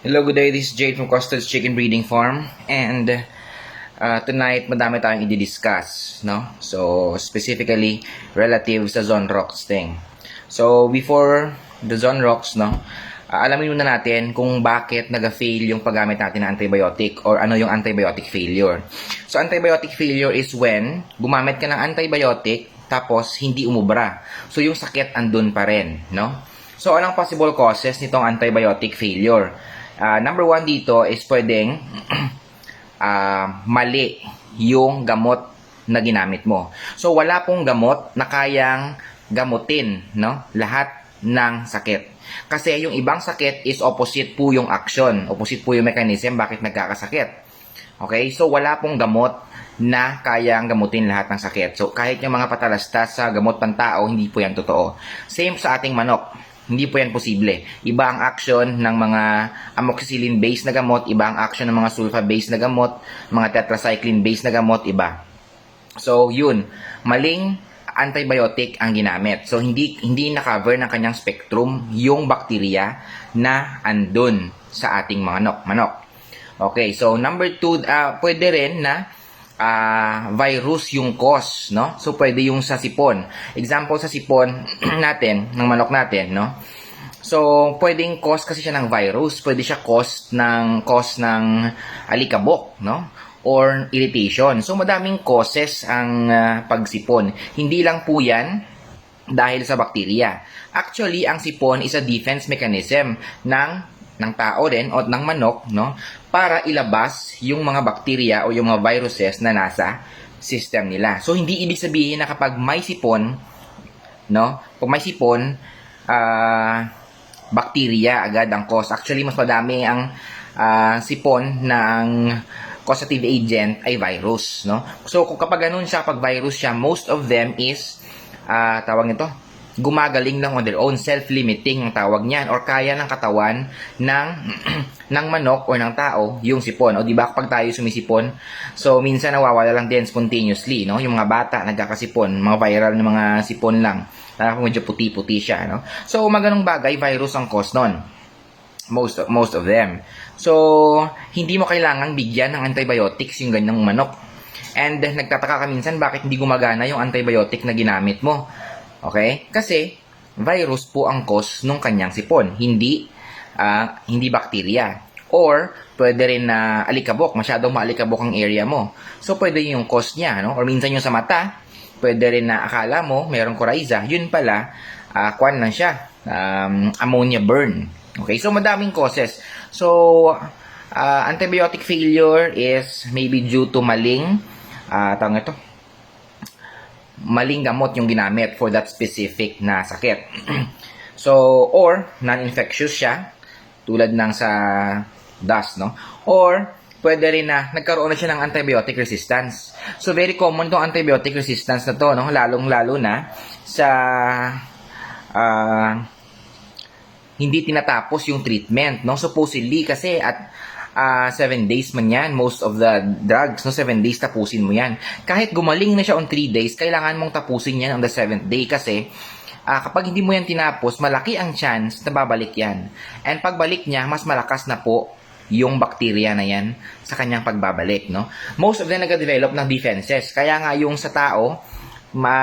Hello, good day. This is Jade from Custard's Chicken Breeding Farm. And uh, tonight, madami tayong i-discuss, no? So, specifically, relative sa Zone Rocks thing. So, before the Zone Rocks, no? Uh, alamin muna natin kung bakit nag-fail yung paggamit natin ng antibiotic or ano yung antibiotic failure. So, antibiotic failure is when gumamit ka ng antibiotic tapos hindi umubra. So, yung sakit andun pa rin, no? So, anong possible causes nitong antibiotic failure? Ah, number one dito is pwedeng ah, mali yung gamot na ginamit mo. So, wala pong gamot na kayang gamutin, no? Lahat ng sakit. Kasi yung ibang sakit is opposite po yung action. Opposite po yung mechanism bakit nagkakasakit. Okay? So, wala pong gamot na kayang gamutin lahat ng sakit. So, kahit yung mga patalastas sa gamot pantao, hindi po yan totoo. Same sa ating manok. Hindi po yan posible. Iba ang action ng mga amoxicillin-based na gamot, iba ang action ng mga sulfa-based na gamot, mga tetracycline-based na gamot, iba. So, yun. Maling antibiotic ang ginamit. So, hindi hindi na-cover ng kanyang spectrum yung bakterya na andun sa ating manok. manok. Okay, so number two, ah, pwede rin na ah, virus yung cause, no? So, pwede yung sa sipon. Example sa sipon natin, ng manok natin, no? So, pwedeng cause kasi siya ng virus. Pwede siya cause ng, cause ng alikabok, no? Or irritation. So, madaming causes ang ah, pagsipon. Hindi lang po yan dahil sa bakterya. Actually, ang sipon is a defense mechanism ng ng tao din o ng manok, no? Para ilabas yung mga bakterya o yung mga viruses na nasa system nila. So, hindi ibig sabihin na kapag may sipon, no? Pag may sipon, ah, bakterya agad ang cause. Actually, mas madami ang ah, sipon ng causative agent ay virus, no? So, kung kapag ganun siya, pag virus siya, most of them is, ah, tawag nito, gumagaling lang on their own, self-limiting ang tawag niyan, or kaya ng katawan ng, ng manok or ng tao, yung sipon. O di ba kapag tayo sumisipon, so minsan nawawala lang din spontaneously, no? Yung mga bata nagkakasipon, mga viral na mga sipon lang. Parang medyo puti-puti siya, no? So, maganong bagay, virus ang cause nun most most of them. So, hindi mo kailangan bigyan ng antibiotics yung ganyang manok. And nagtataka ka minsan bakit hindi gumagana yung antibiotic na ginamit mo. Okay? Kasi virus po ang cause nung kanyang sipon, hindi ah, hindi bakterya. Or pwede rin na alikabok, masyadong maalikabok ang area mo. So pwede yung cause niya, no? Or minsan yung sa mata, pwede rin na akala mo mayroong coryza, yun pala ah, kwan lang siya, um, ammonia burn. Okay, so madaming causes. So, ah, antibiotic failure is maybe due to maling, ah, tawag ito, maling gamot yung ginamit for that specific na sakit. so, or non-infectious siya, tulad ng sa dust, no? Or, pwede rin na nagkaroon na siya ng antibiotic resistance. So, very common tong antibiotic resistance na to, no? Lalong-lalo na sa ah, hindi tinatapos yung treatment, no? Supposedly kasi at 7 days man yan, most of the drugs, no? 7 days tapusin mo yan. Kahit gumaling na siya on 3 days, kailangan mong tapusin yan on the 7th day kasi ah, kapag hindi mo yan tinapos, malaki ang chance na babalik yan. And pagbalik niya, mas malakas na po yung bakterya na yan sa kanyang pagbabalik, no? Most of them nag-develop ng defenses. Kaya nga yung sa tao, ma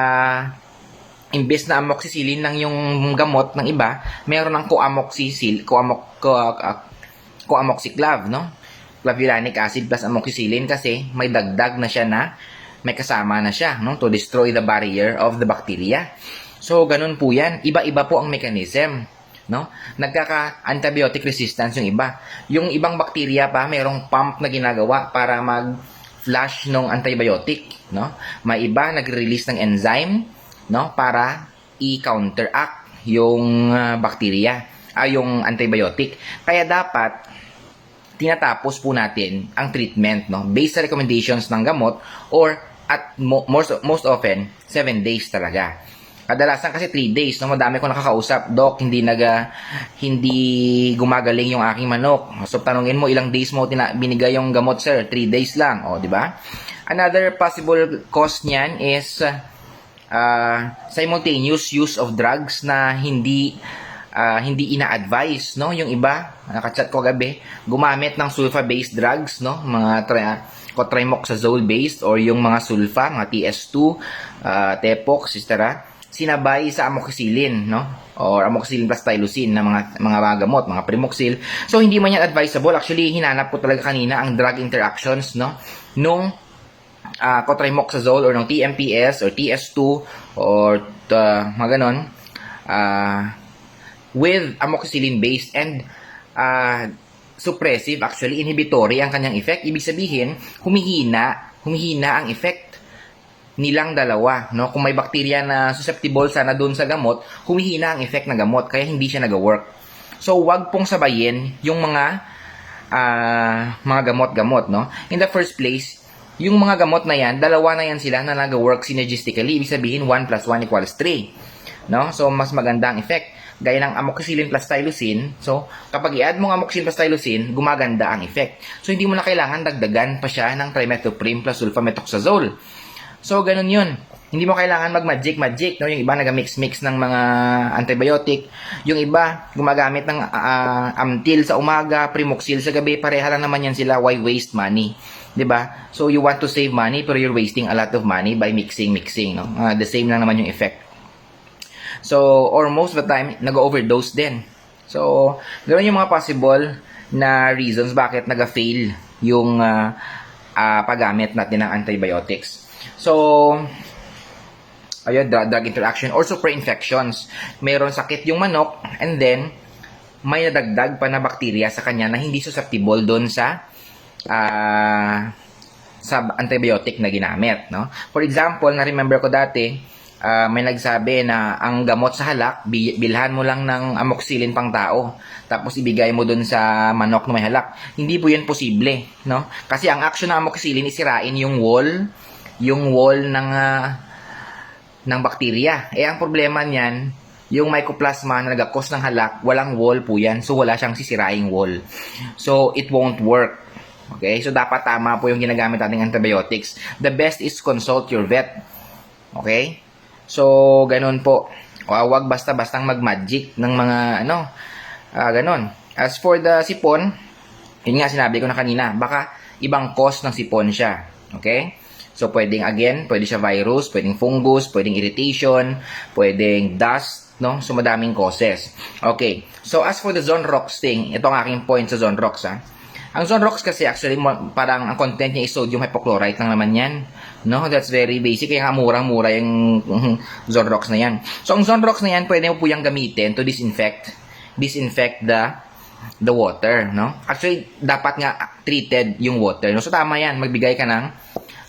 imbes na amoxicillin lang yung gamot ng iba, meron ng coamoxicil, coamox, co, uh, coamoxiclav, no? Clavulanic acid plus amoxicillin kasi may dagdag na siya na may kasama na siya, no? To destroy the barrier of the bacteria. So, ganun po yan. Iba-iba po ang mechanism, no? Nagkaka-antibiotic resistance yung iba. Yung ibang bakterya pa, mayroong pump na ginagawa para mag-flush ng antibiotic, no? May iba nagre-release ng enzyme, no para i-counteract yung uh, bacteria ay yung antibiotic. Kaya dapat tinatapos po natin ang treatment no? Based sa recommendations ng gamot or at mo, most most often 7 days talaga. Kadalasan kasi 3 days no? Madami ko nakakausap doc hindi naga hindi gumagaling yung aking manok. So tanungin mo ilang days mo tina, binigay yung gamot sir? 3 days lang o di ba? Another possible cause niyan is uh, uh, simultaneous use of drugs na hindi ah, hindi ina-advise, no? Yung iba, nakachat ko gabi, gumamit ng sulfa-based drugs, no? Mga tri- cotrimoxazole-based or yung mga sulfa, mga TS2, ah, Tepox, etc. Sinabay sa amoxicillin, no? Or amoxicillin plus tylosin na mga mga mga gamot, mga Primoxil. So hindi man yan advisable. Actually, hinanap ko talaga kanina ang drug interactions, no? Nung uh, cotrimoxazole or ng TMPS or TS2 or uh, mga ganon uh, with amoxicillin based and uh, suppressive actually inhibitory ang kanyang effect ibig sabihin humihina humihina ang effect nilang dalawa no kung may bakterya na susceptible sana doon sa gamot humihina ang effect ng gamot kaya hindi siya nag-work so wag pong sabayin yung mga ah, mga gamot-gamot no in the first place yung mga gamot na yan, dalawa na yan sila na nag-work synergistically. Ibig sabihin, 1 plus 1 equals 3. No? So, mas maganda ang effect. Gaya ng amoxicillin plus tylosin. So, kapag i-add mo ang amoxicillin plus tylosin, gumaganda ang effect. So, hindi mo na kailangan dagdagan pa siya ng trimethoprim plus sulfamethoxazole. So, ganun yun. Hindi mo kailangan mag-magic-magic. No? Yung iba nag-mix-mix ng mga antibiotic. Yung iba, gumagamit ng ah, amtil sa umaga, primoxil sa gabi. Pareha lang naman yan sila. Why waste money? 'di ba? So you want to save money pero you're wasting a lot of money by mixing mixing, no? Ah, the same lang naman yung effect. So or most of the time nag-overdose din. So ganoon yung mga possible na reasons bakit naga-fail yung ah, ah, paggamit natin ng antibiotics. So ayun, drug, drug interaction or super infections. Mayroon sakit yung manok and then may nadagdag pa na bakterya sa kanya na hindi susceptible doon sa ah sa antibiotic na ginamit, no? For example, na-remember ko dati, ah, may nagsabi na ang gamot sa halak, bi- bilhan mo lang ng amoxicillin pang tao, tapos ibigay mo dun sa manok na may halak. Hindi po yun posible, no? Kasi ang action ng amoxicillin is sirain yung wall, yung wall ng ah, ng bakterya. Eh, ang problema niyan, yung mycoplasma na nagakos ng halak, walang wall po yan. So, wala siyang sisiraing wall. So, it won't work. Okay? So, dapat tama po yung ginagamit nating antibiotics. The best is consult your vet. Okay? So, ganun po. O, Huwag basta-bastang mag-magic ng mga, ano, ah, ganun. As for the sipon, yun nga sinabi ko na kanina, baka ibang cause ng sipon siya. Okay? So, pwedeng again, pwede siya virus, pwedeng fungus, pwedeng irritation, pwedeng dust, no? So, madaming causes. Okay. So, as for the Zonrox thing, ito ang aking point sa Zonrox, ha? Ang Zonrox kasi actually, parang ang content niya is sodium hypochlorite lang naman yan. No? That's very basic. Kaya nga murang-mura yung mhm, Zonrox na yan. So, ang Zonrox na yan, pwede mo po yung gamitin to disinfect, disinfect the the water, no? Actually, dapat nga treated yung water. No? So, tama yan. Magbigay ka ng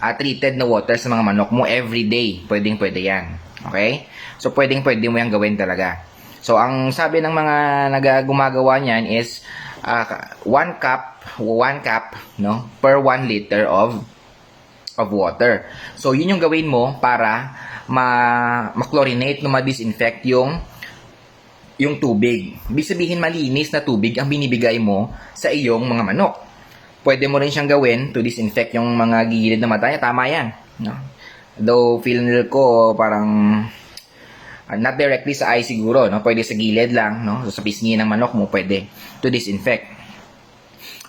ah, treated na water sa mga manok mo every day. Pwedeng pwede yan. Okay? So, pwedeng pwede mo yan gawin talaga. So, ang sabi ng mga nagagumagawa niyan is ah, one cup, one cup, no? Per one liter of of water. So, yun yung gawin mo para ma ma-chlorinate no ma-disinfect yung yung tubig. Ibig sabihin malinis na tubig ang binibigay mo sa iyong mga manok. Pwede mo rin siyang gawin to disinfect yung mga gilid na mata niya. Tama yan. No? Though feel ko parang ah, not directly sa eye siguro, no? Pwede sa gilid lang, no? So, sa pisngi ng manok mo pwede to disinfect.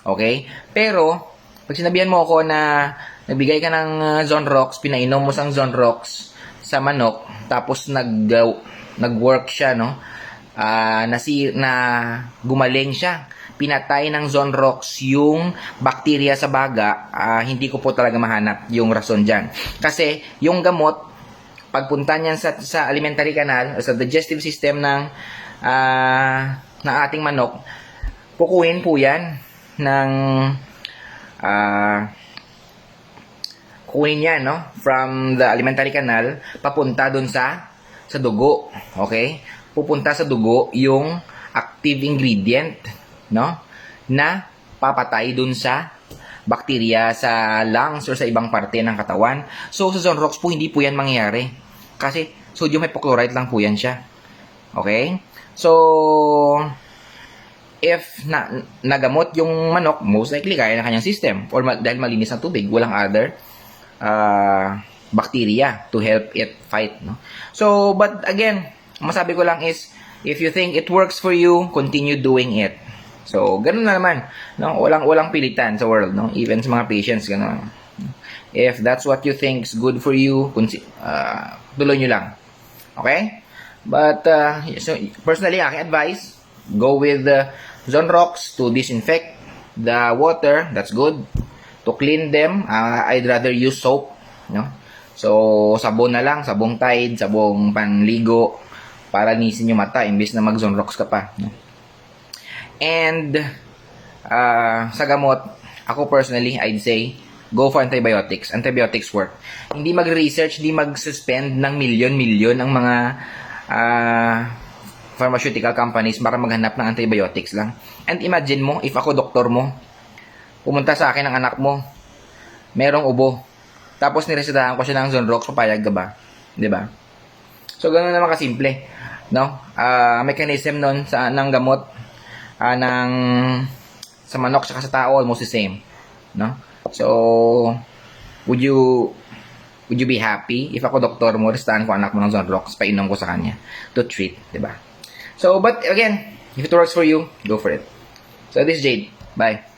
Okay? Pero pag sinabihan mo ako na nagbigay ka ng uh, Zonrox, pinainom mo sang Zonrox sa manok, tapos nag uh, nag-work siya, no? Ah, nasi na gumaling siya. Pinatay ng Zonrox yung bakterya sa baga, ah, hindi ko po talaga mahanap yung rason diyan. Kasi yung gamot pagpunta niyan sa sa alimentary canal o sa digestive system ng ah, ng ating manok, kukuhin po 'yan ng ah kunin yan, no? From the alimentary canal, papunta dun sa sa dugo. Okay? Pupunta sa dugo yung active ingredient, no? Na papatay dun sa bakterya sa lungs or sa ibang parte ng katawan. So, sa Zonrox po, hindi po yan mangyayari. Kasi, sodium hypochlorite lang po yan siya. Okay? So, if na, nagamot yung manok, most likely kaya ng kanyang system. Or ma- dahil malinis ang tubig, walang other uh, bacteria to help it fight. No? So, but again, masabi ko lang is, If you think it works for you, continue doing it. So, ganun na naman. No? Walang, walang pilitan sa world. No? Even sa mga patients, ganun. If that's what you think is good for you, uh, tuloy nyo lang. Okay? But, uh, so, personally, aking advice, go with the Zonrox to disinfect the water. That's good. To clean them, uh, I'd rather use soap. No? So, sabon na lang, sabong Tide, sabong panligo, para nisin yung mata, imbis na mag-Zonrox ka pa. No? And, uh, sa gamot, ako personally, I'd say, go for antibiotics. Antibiotics work. Hindi mag-research, hindi mag-suspend ng milyon-milyon ang mga uh, pharmaceutical companies para maghanap ng antibiotics lang. And imagine mo, if ako doktor mo, pumunta sa akin ang anak mo, merong ubo, tapos niresetahan ko siya ng Zonrox, papayag ka ba? ba? So, ganoon naman kasimple. No? Ah, mechanism nun sa, ng gamot, ah, ng, sa manok saka sa tao, almost the same. No? So, would you, would you be happy if ako doktor mo, restahan ko anak mo ng Zonrox, painom ko sa kanya to treat, 'di ba? So, but again, if it works for you, go for it. So, this is Jade. Bye.